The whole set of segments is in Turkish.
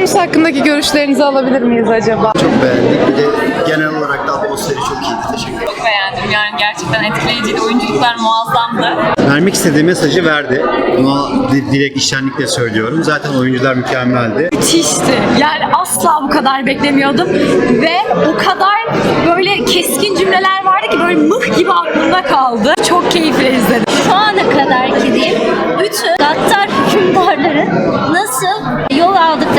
oyunumuz hakkındaki görüşlerinizi alabilir miyiz acaba? Çok beğendik. Bir de genel olarak da atmosferi çok iyiydi. Teşekkür ederim. Çok beğendim yani gerçekten etkileyiciydi. Oyunculuklar muazzamdı. Vermek istediği mesajı verdi. Bunu di- direkt iştenlikle söylüyorum. Zaten oyuncular mükemmeldi. müthişti. Yani asla bu kadar beklemiyordum. Ve o kadar böyle keskin cümleler vardı ki böyle mıh gibi aklımda kaldı. Çok keyifle izledim. şu ana kadar ki diyeyim bütün gaddar hükümdarların nasıl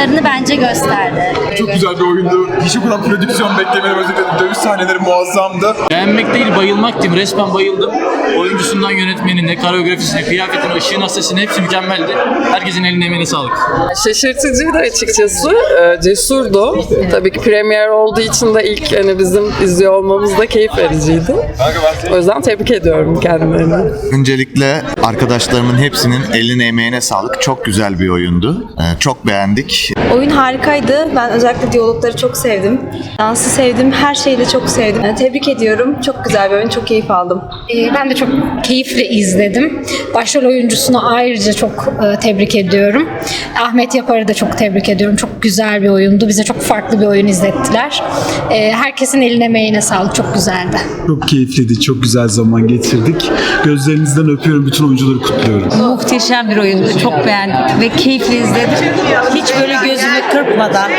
yol aldıklarını bence gösterdi. Çok güzel bir oyundu. Hiç o kadar prodüksiyon beklemedim. Özellikle dövüş sahneleri muazzamdı. Beğenmek değil bayılmak diyeyim. Resmen bayıldım. Oyuncusundan yönetmenine, koreografisine, kıyafetine, ışığına, sesine hepsi mükemmeldi. Herkesin eline emeğine sağlık. Şaşırtıcıydı açıkçası. Ee, cesurdu. Tabii ki premier olduğu için de ilk hani bizim izliyor olmamız da keyif vericiydi. O yüzden tebrik ediyorum kendilerini. Öncelikle arkadaşlarımın hepsinin eline emeğine sağlık. Çok güzel bir oyundu. Ee, Çok beğendik. Oyun harikaydı. Ben özellikle diyalogları çok sevdim. Dansı sevdim. Her şeyi de çok sevdim. Yani tebrik ediyorum. Çok güzel bir oyun. Çok keyif aldım. Ben de çok keyifle izledim. Başrol oyuncusunu ayrıca çok e, tebrik ediyorum. Ahmet Yapar'ı da çok tebrik ediyorum. Çok güzel bir oyundu. Bize çok farklı bir oyun izlettiler. Ee, Herkesin eline emeğine sağlık. Çok güzeldi. Çok keyifliydi, çok güzel zaman geçirdik. Gözlerinizden öpüyorum, bütün oyuncuları kutluyorum. Muhteşem bir oyundu. Çok beğendim ve keyifle izledim. Hiç böyle gözümü kırpmadan